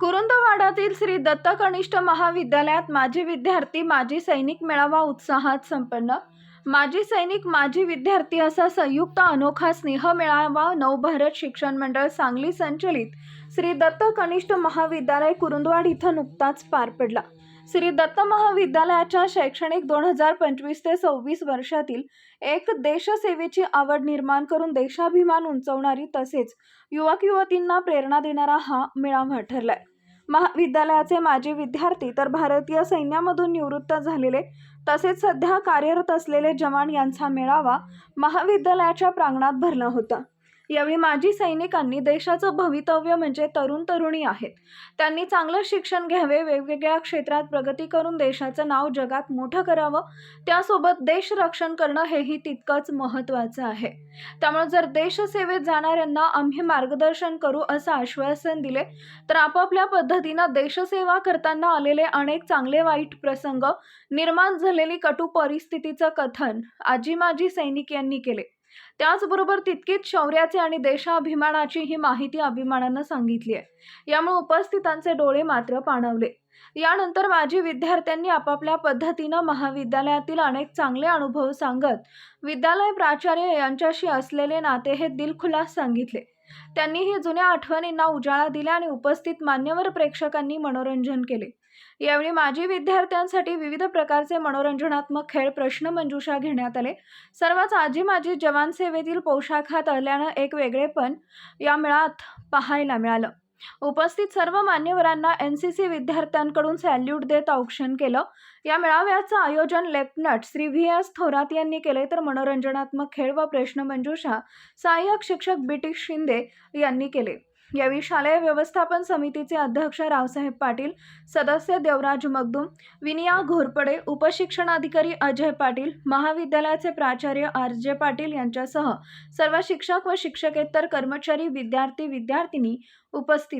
कुरुंदवाडातील श्री दत्त कनिष्ठ महाविद्यालयात माजी विद्यार्थी माजी सैनिक मेळावा उत्साहात संपन्न. माजी सैनिक माजी विद्यार्थी असा संयुक्त अनोखा स्नेह मेळावा नवभारत शिक्षण मंडळ सांगली संचलित श्री दत्त कनिष्ठ महाविद्यालय कुरुंदवाड इथं नुकताच पार पडला. श्री दत्त महाविद्यालयाच्या शैक्षणिक दोन हजार पंचवीस ते सव्वीस वर्षातील एक देशसेवेची आवड निर्माण करून देशाभिमान उंचवणारी तसेच युवक युवतींना प्रेरणा देणारा हा मेळावा ठरलाय. महाविद्यालयाचे माजी विद्यार्थी तर भारतीय सैन्यामधून निवृत्त झालेले तसेच सध्या कार्यरत असलेले जवान यांचा मेळावा महाविद्यालयाच्या प्रांगणात भरला होता. यावेळी माजी सैनिकांनी देशाचं भवितव्य म्हणजे तरुण तरुणी आहेत. त्यांनी चांगलं शिक्षण घ्यावे वेगवेगळ्या क्षेत्रात प्रगती करून देशाचं नाव जगात मोठं करावं. त्यासोबत देश रक्षण करणं हेही तितकंच महत्त्वाचं आहे. त्यामुळे जर देशसेवेत जाणाऱ्यांना आम्ही मार्गदर्शन करू असं आश्वासन दिले तर आपापल्या पद्धतीनं देशसेवा करताना आलेले अनेक चांगले वाईट प्रसंग निर्माण झालेली कटू परिस्थितीचं कथन आजी माजी सैनिक यांनी केले. त्याचबरोबर तितकीच शौर्याचे आणि देशाभिमानाची ही माहिती अभिमानानं सांगितली आहे यामुळे उपस्थितांचे डोळे मात्र पाणावले. यानंतर माजी विद्यार्थ्यांनी आपापल्या पद्धतीनं महाविद्यालयातील अनेक चांगले अनुभव सांगत विद्यालय प्राचार्य यांच्याशी असलेले नाते हे दिलखुलास सांगितले. त्यांनीही जुन्या आठवणींना उजाळा दिला आणि उपस्थित मान्यवर प्रेक्षकांनी मनोरंजन केले. यावेळी माजी विद्यार्थ्यांसाठी विविध प्रकारचे मनोरंजनात्मक खेळ प्रश्नमंजुषा घेण्यात आले. सर्वच आजी माजी जवान सेवेतील पोशाखात आल्यानं एक वेगळेपण या मेळात पाहायला मिळालं. उपस्थित सर्व मान्यवरांना एन सी सी विद्यार्थ्यांकडून सॅल्यूट देत औक्षण केलं. या मेळाव्याचं आयोजन lieutenant Shri V S Thorat यांनी केले तर मनोरंजनात्मक खेळ व प्रश्नमंजुषा सहाय्यक शिक्षक बी टी शिंदे यांनी केले. यावेळी शालेय व्यवस्थापन समितीचे अध्यक्ष रावसाहेब पाटील सदस्य देवराज मगदूम विनिया घोरपडे उपशिक्षणाधिकारी अजय पाटील महाविद्यालयाचे प्राचार्य आर जे पाटील यांच्यासह सर्व शिक्षक व शिक्षकेतर कर्मचारी विद्यार्थी विद्यार्थिनी उपस्थित